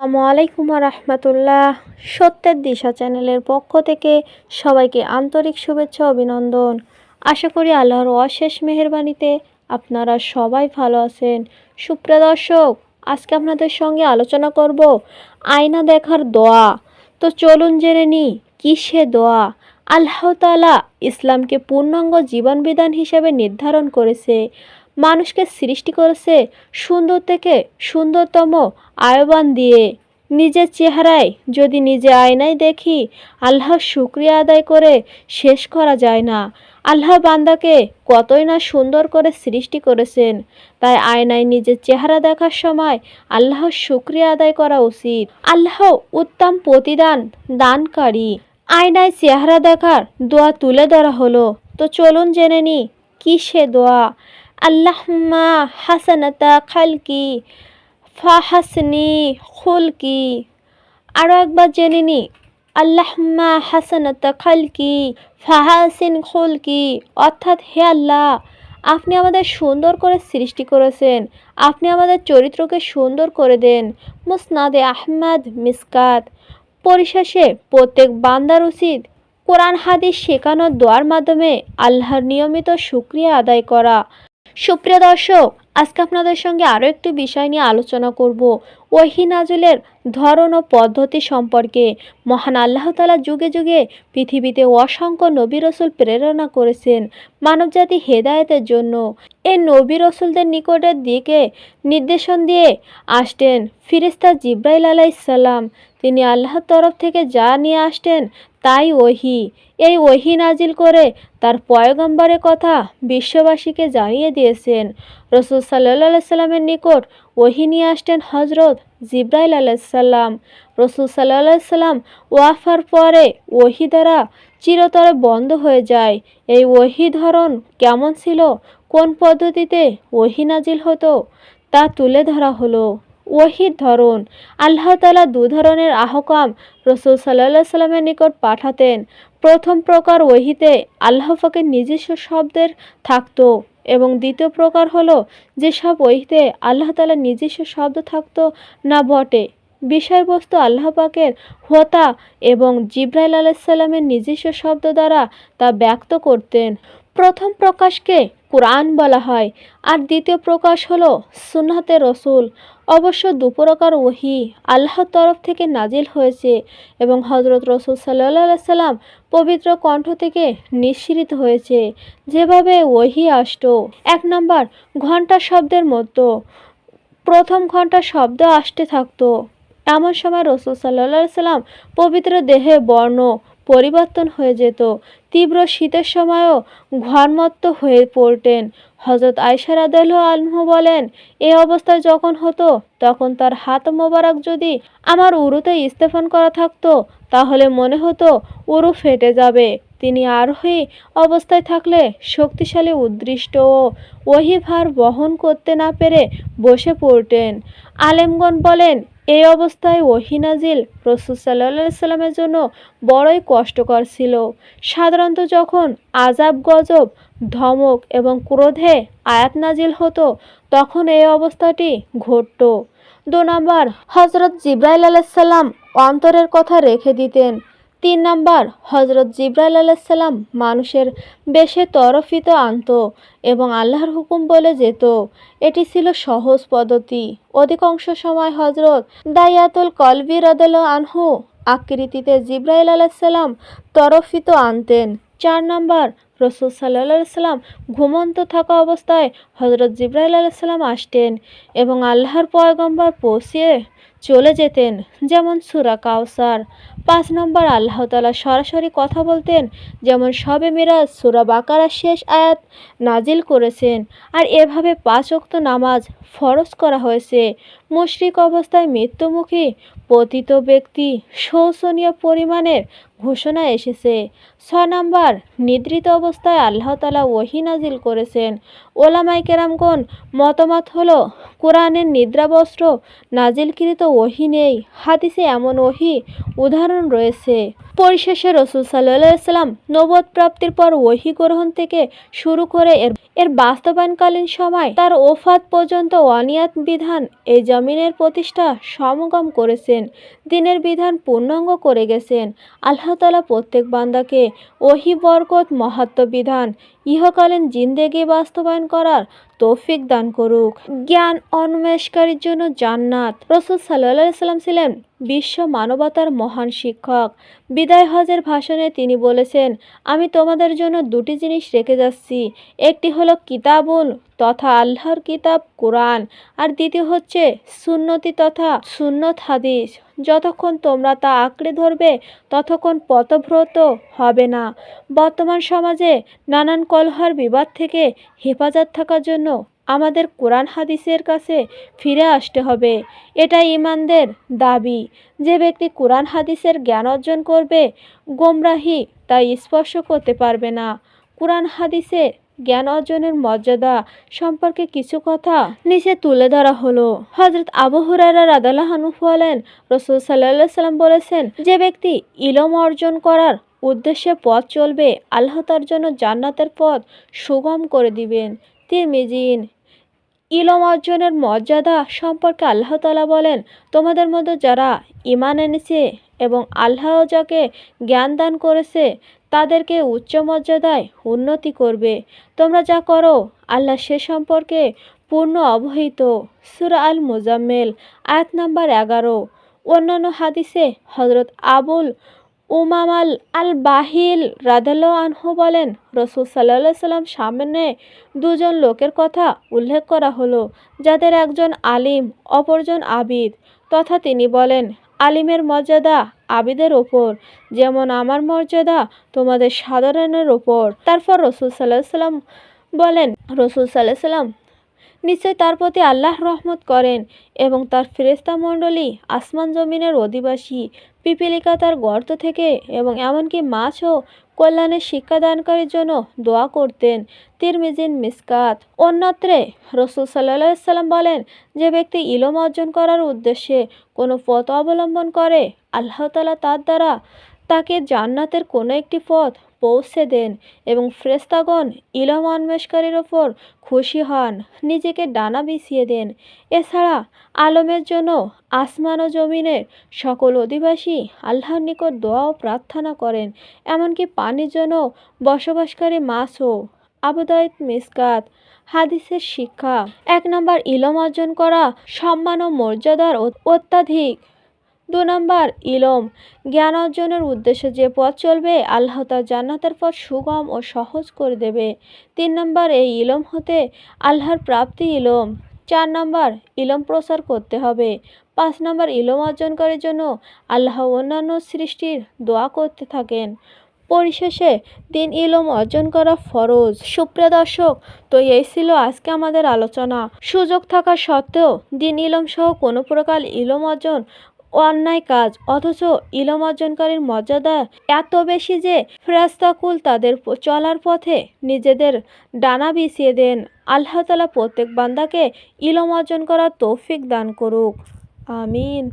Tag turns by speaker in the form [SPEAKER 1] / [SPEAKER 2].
[SPEAKER 1] আসসালামু আলাইকুম রহমতুল্লাহ। সত্যের দিশা চ্যানেলের পক্ষ থেকে সবাইকে আন্তরিক শুভেচ্ছা অভিনন্দন। আশা করি আল্লাহর অশেষ মেহেরবানিতে আপনারা সবাই ভালো আছেন। সুপ্রিয় দর্শক, আজকে আপনাদের সঙ্গে আলোচনা করব আয়না দেখার দোয়া। তো চলুন জেনে নিই কী সে দোয়া? আল্লাহ তাআলা ইসলামকে পূর্ণাঙ্গ জীবনবিধান হিসেবে নির্ধারণ করেছে। মানুষকে সৃষ্টি করেছে সুন্দর থেকে সুন্দরতম আয়বান দিয়ে। নিজের চেহারায় যদি নিজে আয়নায় দেখি, আল্লাহর শুক্রিয়া আদায় করে শেষ করা যায় না। আল্লাহ বান্দাকে কতই না সুন্দর করে সৃষ্টি করেছেন। তাই আয়নায় নিজের চেহারা দেখার সময় আল্লাহর শুক্রিয়া আদায় করা উচিত। আল্লাহ উত্তম প্রতিদান দানকারী। আয়নায় চেহারা দেখার দোয়া তুলে ধরা হলো। তো চলুন জেনে নি কি সে দোয়া? আল্লাহম্মা হাসানাতা খালকি, ফাহাসনি খুলকি। আরও একবার জেনে নি, আল্লাহম্মা হাসানাতা খালকি, ফাহাসিন খুলকি। অর্থাৎ হে আল্লাহ, আপনি আমাদের সুন্দর করে সৃষ্টি করেছেন, আপনি আমাদের চরিত্রকে সুন্দর করে দেন। মুসনাদে আহমদ মিসকাত। পরিশেষে প্রত্যেক বান্দার উচিত কোরআন হাদিস শেখানোর দোয়ার মাধ্যমে আল্লাহর নিয়মিত শুক্রিয়া আদায় করা। সুপ্রিয় দর্শক, আজকে আপনাদের সঙ্গে আরও একটি বিষয় নিয়ে আলোচনা করব। ওহি নাজুলের ধরন ও পদ্ধতি সম্পর্কে। মহান আল্লাহ তালা যুগে যুগে পৃথিবীতে অসংখ্য নবী রসুল প্রেরণা করেছেন মানবজাতি হেদায়েতের জন্য। এই নবী রসুলদের নিকটের দিকে নির্দেশন দিয়ে আসতেন ফিরিস্তা জিব্রাইল আলাইসাল্লাম তিনি আল্লাহর তরফ থেকে যা নিয়ে আসতেন তাই ওহি। এই ওহি নাজিল করে তার পয়গম্বরের কথা বিশ্ববাসীকে জানিয়ে দিয়েছেন। রসুল সাল্লাহ সাল্লামের নিকট ওহি নিয়ে আসতেন হজরত জিব্রাইল আলাইসাল্লাম রসুল সাল্লাহ সাল্লাম ওয়াফার পরে ওহি দ্বারা চিরতরে বন্ধ হয়ে যায়। এই ওহি ধরন কেমন ছিল? কোন পদ্ধতিতে ওহি নাজিল হতো? তা তুলে ধরা হলো। ওহির ধরন। আল্লাহ তালা দু ধরনের আহকাম রসুল সাল্লাহ সাল্লামের নিকট পাঠাতেন। প্রথম প্রকার ওহিতে আল্লাহ পাকের নিজস্ব শব্দের থাকতো এবং দ্বিতীয় প্রকার হলো যেসব ওহিতে আল্লাহ তালা নিজস্ব শব্দ থাকতো না বটে। বিষয়বস্তু আল্লাহ পাকের হোতা এবং জিব্রাইল আলাইসাল্লামের নিজস্ব শব্দ দ্বারা তা ব্যক্ত করতেন। প্রথম প্রকাশকে কোরআন বলা হয় আর দ্বিতীয় প্রকাশ হলো সুন্নাতে রসুল। অবশ্য দুপ্রকার ওহি আল্লাহর তরফ থেকে নাজিল হয়েছে এবং হজরত রসুল সাল্লাহ সাল্লাম পবিত্র কণ্ঠ থেকে নিঃসৃত হয়েছে। যেভাবে ওহি আসতো, এক নম্বর ঘণ্টা শব্দের মতো। প্রথম ঘণ্টা শব্দ আসতে থাকতো। এমন সময় রসুল সাল্লাহ সাল্লাম পবিত্র দেহে বর্ণ পরিবর্তন হয়ে যেত। তীব্র শীতের সময়ও ঘরমত্ত হয়ে পড়তেন। হজরত আয়সার আদাল আলহ বলেন, এ অবস্থায় যখন হতো, তখন তার হাত মোবারক যদি আমার উরুতে ইস্তেফান করা থাকতো, তাহলে মনে হতো উরু ফেটে যাবে। তিনি আরোহী অবস্থায় থাকলে শক্তিশালী, উদ্দৃষ্ট ও ওহিভার বহন করতে না পেরে বসে পড়তেন। আলেমগণ বলেন এই অবস্থায় ওহিনাজিল রসুল সাল্লা সাল্লামের জন্য বড়ই কষ্টকর ছিল। সাধারণত যখন আজাব গজব, ধমক এবং ক্রোধে আয়াত নাজিল হতো, তখন এই অবস্থাটি ঘটত। দু নম্বর হজরত জিব্রাইল আলাইসাল্লাম অন্তরের কথা রেখে দিতেন। তিন নম্বর হজরত জিব্রাইল আলাইসাল্লাম মানুষের বেশে তরফিত আনত এবং আল্লাহর হুকুম বলে যেত। এটি ছিল সহজ পদ্ধতি। অধিকাংশ সময় হজরত দায়াতুল কলবি রদল আনহু আকৃতিতে জিব্রাইল আলাইসাল্লাম তরফিত আনতেন। চার নম্বর রসুল সাল্লাহ সাল্লাম ঘুমন্ত থাকা অবস্থায় হজরত জিব্রাইল আলাইসাল্লাম আসতেন এবং আল্লাহর পয়গম্বর পৌঁছিয়ে চলে যেতেন, যেমন সুরা কাউসার পাঁচ নম্বর, আল্লাহ তালা সরাসরি কথা বলতেন, যেমন সবে মিরাজ সুরা বাকারা শেষ আয়াত নাজিল করেছেন। আর এভাবে পাঁচ অক্ত নামাজ ফরজ করা হয়েছে। মুশরিক অবস্থায় মৃত্যুমুখী পতিত ব্যক্তি শোচনীয় পরিমাণের ঘোষণা এসেছে। ছ নম্বর, নিদ্রিত অবস্থায় আল্লাহ তালা ওহি নাজিল করেছেন। ওলামাই কেরামগণ মতামত হল, কোরআনের নিদ্রাবস্ত্র নাজিলকৃত ওহি নেই, হাদিসে এমন ওহি উদাহরণ রয়েছে। পরিশেষে রসুল সাল্লাম নবদ প্রাপ্তির পর ওহি গ্রহণ থেকে শুরু করে এর এর বাস্তবায়নকালীন সময় তার ওফাত পর্যন্ত অনিয়াত বিধান এই জমিনের প্রতিষ্ঠা সমগম করেছেন, দিনের বিধান পূর্ণাঙ্গ করে গেছেন। আল্লাহ তালা প্রত্যেক বান্দাকে ওহি বরকত মহাত্ম বিধান, ইহকালীন জিন্দেগি বাস্তবায়ন করার তৌফিক দান করুক। জ্ঞান অন্বেষকারীর জন্য জান্নাত। রসুল সাল্লাহ সাল্লাম ছিলেন বিশ্ব মানবতার মহান শিক্ষক। বিদায় হজের ভাষণে তিনি বলেছেন, আমি তোমাদের জন্য দুটি জিনিস রেখে যাচ্ছি। একটি হলো কিতাবুল তথা আল্লাহর কিতাব কোরআন, আর দ্বিতীয় হচ্ছে সুন্নতি তথা সুন্নত হাদিস। যতক্ষণ তোমরা তা আঁকড়ে ধরবে, ততক্ষণ পথভ্রত হবে না। বর্তমান সমাজে নানান কলহার বিবাদ থেকে হেফাজত থাকার জন্য আমাদের কোরআন হাদিসের কাছে ফিরে আসতে হবে। এটা ইমানদের দাবি। যে ব্যক্তি কোরআন হাদিসের জ্ঞান অর্জন করবে, গোমরাহি তা স্পর্শ করতে পারবে না। কোরআন হাদিসে জ্ঞান অর্জনের মর্যাদা সম্পর্কে কিছু কথা নিচে তুলে ধরা হলো। হজরত আবু হুরারা রাদালাহানু বলেন, রসুল সাল্লাহ সাল্লাম বলেছেন, যে ব্যক্তি ইলম অর্জন করার উদ্দেশ্যে পথ চলবে, আল্লাহ তার জন্য জান্নাতের পথ সুগম করে দিবেন। তিরমিজিন ইলম অর্জনের মর্যাদা সম্পর্কে আল্লাহ তালা বলেন, তোমাদের মধ্যে যারা ইমান এনেছে এবং আল্লাহ যাকে জ্ঞান দান করেছে, তাদেরকে উচ্চ মর্যাদায় উন্নতি করবে। তোমরা যা করো, আল্লাহ সে সম্পর্কে পূর্ণ অবহিত। সুরা আল মুজাম্মেল আয়াত নাম্বার এগারো। অন্যান্য হাদিসে হজরত আবুল উমামাল আল আল বাহিল রাদাল আনহু বলেন, রসুল সাল্লাহ সাল্লাম সামনে দুজন লোকের কথা উল্লেখ করা হলো, যাদের একজন আলিম, অপরজন আবিদ। তথা তিনি বলেন, আলিমের মর্যাদা আবিদের ওপর যেমন আমার মর্যাদা তোমাদের সাধারণের ওপর তারপর রসুল সাল্লাহ সাল্লাম বলেন, রসুল সাল্লাহ সাল্লাম নিশ্চয় তার প্রতি আল্লাহ রহমত করেন এবং তার ফেরেস্তা মণ্ডলী আসমান জমিনের অধিবাসী পিপিলিকা তার গর্ত থেকে এবং এমনকি মাছও কল্যাণের শিক্ষাদানকারীর জন্য দোয়া করতেন। তিরমিজিন মিসকাত। অন্যত্রে রসুল সাল্লা সাল্লাম বলেন, যে ব্যক্তি ইলম অর্জন করার উদ্দেশ্যে কোনো পথ অবলম্বন করে আল্লাহতালা তার দ্বারা তাকে জান্নাতের কোনো একটি পথ পৌঁছে দেন এবং ফ্রেস্তাগণ ইলম অন্বেষকারীর ওপর খুশি হন, নিজেকে ডানা বিছিয়ে দেন। এছাড়া আলমের জন্য আসমান ও জমিনের সকল অধিবাসী আল্লাহর নিকট দোয়া ও প্রার্থনা করেন, এমনকি পানির জন্য বসবাসকারী মাছও। আবুদায়ত মিসকাত, হাদিসের শিক্ষা। এক নম্বর, ইলম অর্জন করা সম্মান ও মর্যাদার অত্যাধিক। দু নম্বর, ইলম। জ্ঞান অর্জনের উদ্দেশ্যে যে পথ চলবে, আল্লাহ তার জান্নাতের পথ সুগম ও সহজ করে দেবে। তিন নম্বর, এই ইলম হতে আল্লাহর প্রাপ্তি ইলম। চার নম্বর, ইলম প্রসার করতে হবে। পাঁচ নম্বর, ইলম অর্জন করার জন্য আল্লাহ অন্যান্য সৃষ্টির দোয়া করতে থাকেন। পরিশেষে দিন ইলম অর্জন করা ফরজ। সুপ্রিয় দর্শক, তো এই ছিল আজকে আমাদের আলোচনা। সুযোগ থাকা সত্ত্বেও দিন ইলম সহ কোনো প্রকার ইলম অর্জন অন্যায় কাজ। অথচ ইলম অর্জনকারীর মর্যাদা এত বেশি যে ফেরাস্তাকুল তাদের চলার পথে নিজেদের ডানা বিছিয়ে দেন। আল্লাহ তালা প্রত্যেক বান্দাকে ইলম অর্জন করার তৌফিক দান করুক। আমিন।